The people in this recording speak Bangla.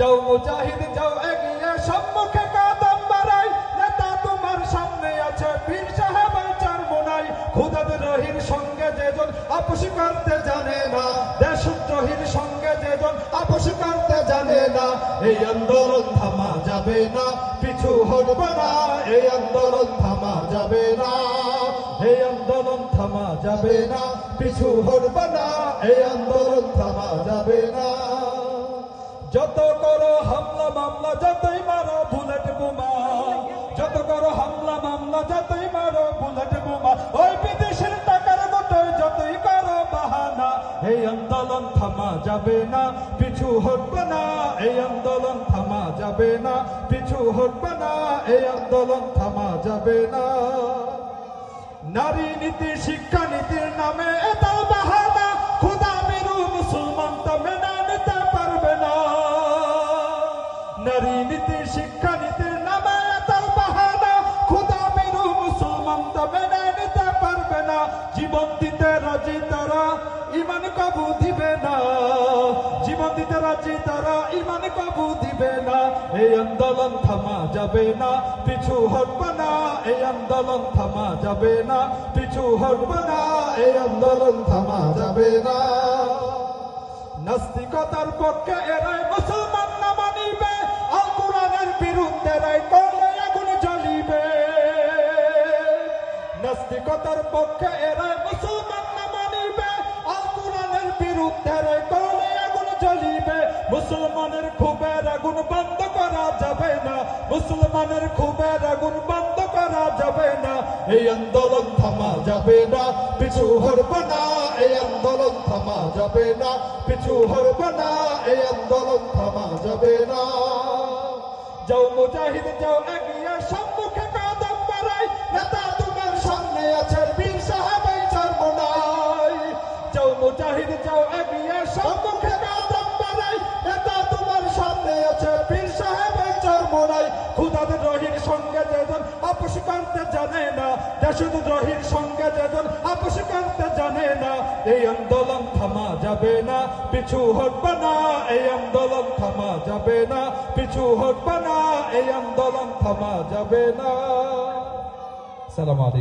যাও মুজাহিদ, যাও এগিয়ে, সম্মুখে কাদম বাড়াই নেতা তোমার সামনে আছে, পীর সাহেব চার মোনাই। খুদাদ রহির সঙ্গে যেজন আপোষ করতে জানে না। দেশদ্রোহীর সঙ্গে যেজন আপোষ করতে জানে না। এই আন্দোলন থামা যাবে না, পিছু হটবে না। এই আন্দোলন থামা যাবে না, এই আন্দোলন থামা যাবে না, পিছু হটবে না। এই আন্দোলন থামা যাবে না। যত করো হামলা, মামলা, যতই মারো, বুলেট বোমা। যত করো হামলা, মামলা, যতই মারো, বুলেট বোমা। ওই বিদেশের টাকার মতো যতই করো বাহানা, এই আন্দোলন থামা যাবে না, পিছু হটবে না, এই আন্দোলন থামা যাবে না, পিছু হটবে না, এই আন্দোলন থামা যাবে না। নারী নীতি, শিক্ষা নীতির নামে নারী নীতি, শিক্ষা নীতির নামে এত বাহানা। জীবন দিতে রাজি তারা ইমান কবু দিবে না। জীবন দিতে রাজি তারা ইমান কবু দিবে না। এই আন্দোলন থামা যাবে না, পিছু হটবে না। এই আন্দোলন থামা যাবে না, পিছু হটবে না। এই আন্দোলন থামা যাবে না। নাস্তিকতার পক্ষে এরাই মুসলমান। নাস্তিকতার পক্ষে এরাই মুসলমান না মানিবে? আল কোরআনের বিরুদ্ধে করলে আগুন জ্বলিবে। মুসলমানের খুবের আগুন বন্ধ করা যাবে না। মুসলমানের খুবের আগুন বন্ধ করা যাবে না। এই আন্দোলন থামা যাবে না। পিছু হরবে না, এই আন্দোলন থামা যাবে না। পিছু হরবে না, এই আন্দোলন থামা যাবে না। যাও মুজাহিদ, যাও এগিয়ে, সম্মুখে কাদম বাড়াই। নেতা মুজাহিদ যাও এগিয়ে সম্মুখে কাদম বাড়াই নেতা তোমার সামনে আছে বীর সাহেব এই চর্মনাই। খুদাদ রহির সঙ্গে যেজন আপোষ করতে জানে না দেশুদ রহির সঙ্গে যেজন আপোষ জানে না, এই আন্দোলন থামা যাবে না, পিছু হটবে না, এই আন্দোলন থামা যাবে না, পিছু হটবে না, এই আন্দোলন থামা যাবে না। সালাম আলাইকুম।